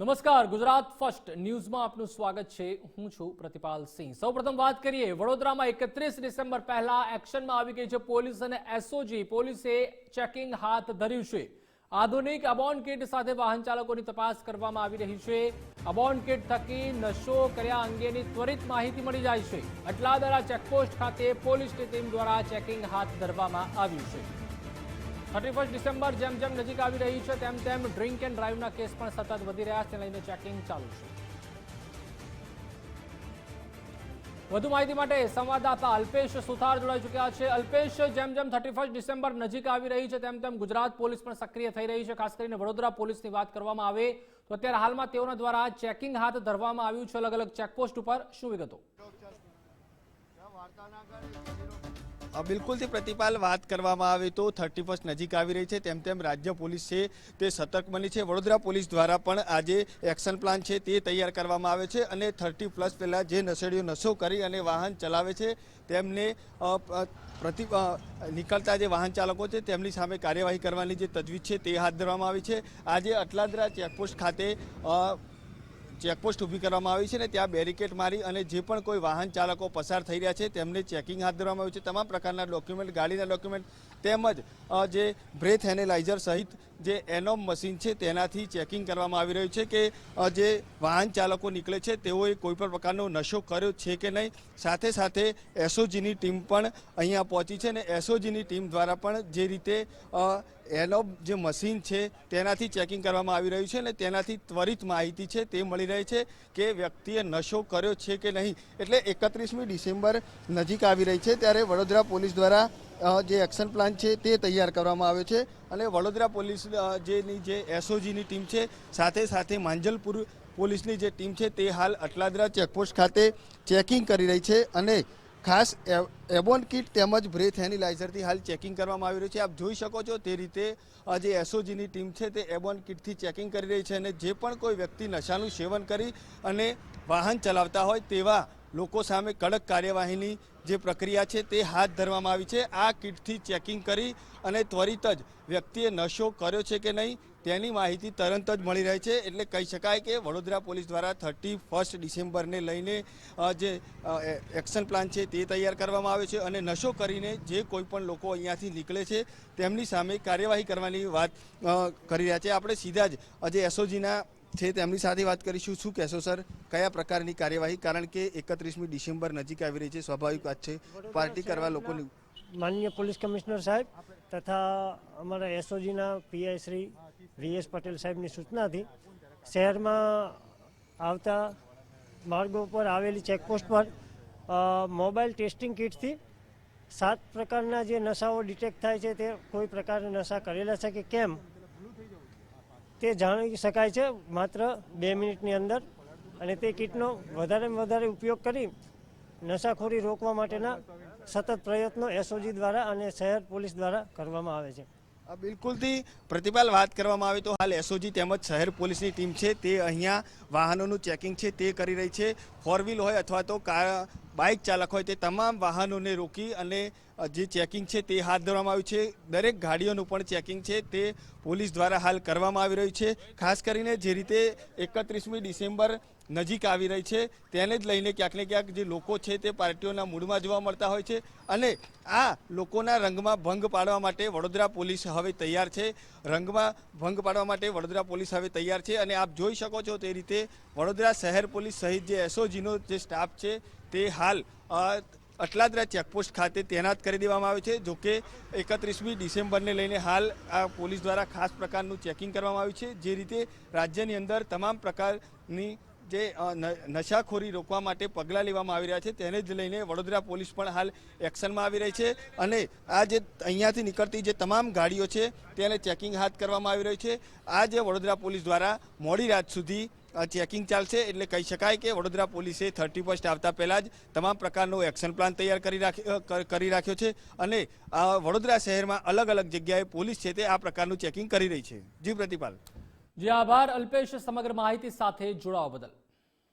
નમસ્કાર, ગુજરાત ફર્સ્ટ ન્યૂઝમાં આપનું સ્વાગત છે. હું છું પ્રતિપાલ સિંહ. સૌપ્રથમ વાત કરીએ, વડોદરામાં એકત્રીસ ડિસેમ્બર પહેલા એક્શનમાં આવી ગઈ છે પોલીસ અને એસઓજી. પોલીસે ચેકિંગ હાથ ધર્યું છે. આધુનિક અબોન કિટ સાથે વાહન ચાલકોની તપાસ કરવામાં આવી રહી છે. અબોન કિટ થકી નશો કર્યા અંગેની ત્વરિત માહિતી મળી જાય છે. અટલાદરા ચેકપોસ્ટ ખાતે પોલીસની ટીમ દ્વારા ચેકિંગ હાથ ધરવામાં આવ્યું છે. થર્ટી ફર્સ્ટ ડિસેમ્બર જેમ જેમ નજીક આવી રહી છે, તેમ તેમ ડ્રિંક એન્ડ ડ્રાઈવના કેસ પણ સતત વધી રહ્યા છે, લઈને ચેકિંગ ચાલુ છે. વધુ માહિતી માટે સંવાદદાતા અલ્પેશ સુથાર જોડાઈ ચૂક્યા છે. અલ્પેશ, જેમ જેમ થર્ટી ફર્સ્ટ ડિસેમ્બર નજીક આવી રહી છે, તેમ તેમ ગુજરાત પોલીસ પણ સક્રિય થઈ રહી છે. ખાસ કરીને વડોદરા પોલીસની વાત કરવામાં આવે, તો અત્યારે હાલમાં તેઓના દ્વારા ચેકિંગ હાથ ધરવામાં આવ્યું છે. અલગ અલગ ચેકપોસ્ટ ઉપર શું વિગતો? બિલકુલથી પ્રતિપાલ વાત કરવામાં આવે તો થર્ટી ફર્સ્ટ નજીક આવી રહી છે. તેમ તેમ રાજ્ય પોલીસ છે, તે સતર્ક બની છે. વડોદરા પોલીસ દ્વારા પણ આજે એક્શન પ્લાન છે તે તૈયાર કરવામાં આવે છે અને થર્ટી પ્લસ પહેલાં જે નશેડીઓ નશો કરી અને વાહન ચલાવે છે, તેમને પ્રતિ નીકળતા જે વાહન ચાલકો છે તેમની સામે કાર્યવાહી કરવાની જે તજવીજ છે તે હાથ ધરવામાં આવી છે. આજે અટલાદરા ચેકપોસ્ટ ખાતે ચેકપોસ્ટ ઊભી કરવામાં આવી છે અને ત્યાં બેરિકેડ મારી અને જે પણ કોઈ વાહન ચાલકો પસાર થઈ રહ્યા છે, તેમને ચેકિંગ હાથ ધરવામાં આવ્યું છે. તમામ પ્રકારના ડોક્યુમેન્ટ, ગાડીના ડોક્યુમેન્ટ તેમજ જે બ્રેથ એનેલાઇઝર સહિત જે એનોમ મશીન છે તેનાથી ચેકિંગ કરવામાં આવી રહ્યું છે કે જે વાહન ચાલકો નીકળે છે તેઓએ કોઈપણ પ્રકારનો નશો કર્યો છે કે નહીં. સાથે સાથે એસઓજીની ટીમ પણ અહીંયા પહોંચી છે ને એસઓજીની ટીમ દ્વારા પણ જે રીતે એનોમ જે મશીન છે તેનાથી ચેકિંગ કરવામાં આવી રહ્યું છે અને તેનાથી ત્વરિત માહિતી છે તે મળી રહી છે કે વ્યક્તિએ નશો કર્યો છે કે નહીં. એટલે એકત્રીસમી ડિસેમ્બર નજીક આવી રહી છે ત્યારે વડોદરા પોલીસ દ્વારા જે એક્શન પ્લાન છે તે તૈયાર કરવામાં આવ્યો છે અને વડોદરા પોલીસ જેની જે એસઓજીની ટીમ છે, સાથે સાથે માંજલપુર પોલીસની જે ટીમ છે તે હાલ અટલાદરા ચેકપોસ્ટ ખાતે ચેકિંગ કરી રહી છે અને ખાસ એબોન કિટ તેમજ બ્રેથ એનિલાઇઝરથી હાલ ચેકિંગ કરવામાં આવી રહ્યું છે. આપ જોઈ શકો છો તે રીતે જે એસઓજીની ટીમ છે તે એબોન કિટથી ચેકિંગ કરી રહી છે અને જે પણ કોઈ વ્યક્તિ નશાનું સેવન કરી અને વાહન ચલાવતા હોય તેવા લોકો સામે કડક કાર્યવાહીની જે પ્રક્રિયા છે તે હાથ ધરવામાં આવી છે. આ કિટથી ચેકિંગ કરી અને ત્વરિત જ વ્યક્તિએ નશો કર્યો છે કે નહીં તેની માહિતી તરત જ મળી રહી છે. એટલે કહી શકાય કે વડોદરા પોલીસ દ્વારા થર્ટી ફર્સ્ટ ડિસેમ્બરને લઈને જે એક્શન પ્લાન છે તે તૈયાર કરવામાં આવ્યો છે અને નશો કરીને જે કોઈ પણ લોકો અહીંયાથી નીકળે છે તેમની સામે કાર્યવાહી કરવાની વાત કરી રહ્યા છે. આપણે સીધા જ આજે એસઓજીના છે તેમની સાથે વાત કરીશું. શું કહેશો, સર? કયા પ્રકારની કાર્યવાહી? કારણ કે એકત્રીસમી ડિસેમ્બર નજીક આવી રહી છે. સ્વાભાવિક વાત છે. પાર્ટી કરવા લોકોની માનનીય પોલીસ કમિશનર સાહેબ તથા અમારા એસઓજીના પીઆઈ શ્રી વીએસ પટેલ સાહેબની સૂચનાથી શહેરમાં આવતા માર્ગો પર આવેલી ચેકપોસ્ટ પર મોબાઈલ ટેસ્ટિંગ કિટથી સાત પ્રકારના જે નશાઓ ડિટેક્ટ થાય છે તે કોઈ પ્રકારના નશા કરેલા છે કે કેમ? તે જાણી શકાય છે માત્ર બે મિનિટની અંદર અને તે કિટનો વધારેમાં વધારે ઉપયોગ કરી નશાખોરી રોકવા માટેના સતત પ્રયત્નો એસઓજી દ્વારા અને શહેર પોલીસ દ્વારા કરવામાં આવે છે. બિલકુલથી પ્રતિપાલ વાત કરવામાં આવે તો હાલ એસઓજી તેમજ શહેર પોલીસની ટીમ છે તે અહીંયા વાહનોનું ચેકિંગ છે તે કરી રહી છે. ફોર વ્હીલ હોય અથવા તો કાર બાઇક ચાલક હોય તે તમામ વાહનોને રોકી અને જે ચેકિંગ છે તે હાથ ધરવામાં આવ્યું છે. દરેક ગાડીઓનું પણ ચેકિંગ છે. તે પોલીસ દ્વારા હાલ કરવામાં આવી રહ્યું છે. ખાસ કરીને જે રીતે એકત્રીસમી ડિસેમ્બર નજીક આવી રહી છે, તેને જ લઈને ક્યાંક ને ક્યાંક જે લોકો છે તે પાર્ટીઓના મૂડમાં જોવા મળતા હોય છે અને આ લોકોના રંગમાં ભંગ પાડવા માટે વડોદરા પોલીસ હવે તૈયાર છે. રંગમાં ભંગ પાડવા માટે વડોદરા પોલીસ હવે તૈયાર છે અને આપ જોઈ શકો છો તે રીતે વડોદરા શહેર પોલીસ સહિત જે એસઓજીનો જે સ્ટાફ છે તે હાલ અટલાદરા ચેકપોસ્ટ ખાતે તૈનાત કરી દેવામાં આવે છે જોકે એકત્રીસમી ડિસેમ્બરને લઈને હાલ આ પોલીસ દ્વારા ખાસ પ્રકારનું ચેકિંગ કરવામાં આવ્યું છે, જે રીતે રાજ્યની અંદર તમામ પ્રકારની જે નશાખોરી રોકવા માટે પગલાં લેવામાં આવી રહ્યા છે, તેને જ લઈને વડોદરા પોલીસ પણ હાલ એક્શનમાં આવી રહી છે અને આ જે અહીંયાથી નીકળતી જે તમામ ગાડીઓ છે, તેને ચેકિંગ હાથ કરવામાં આવી રહ્યું છે. આ જે વડોદરા પોલીસ દ્વારા મોડી રાત સુધી ચેકિંગ ચાલશે એટલે કહી શકાય કે વડોદરા પોલીસે થર્ટી ફર્સ્ટ આવતા પહેલાં જ તમામ પ્રકારનો એક્શન પ્લાન તૈયાર કરી રાખ્યો કરી રાખ્યો છે અને વડોદરા શહેરમાં અલગ અલગ જગ્યાએ પોલીસ છે તે આ પ્રકારનું ચેકિંગ કરી રહી છે. જી પ્રતિપાલ. જે આભાર અલ્પેશ, સમગ્ર માહિતી સાથે જોડાવા બદલ.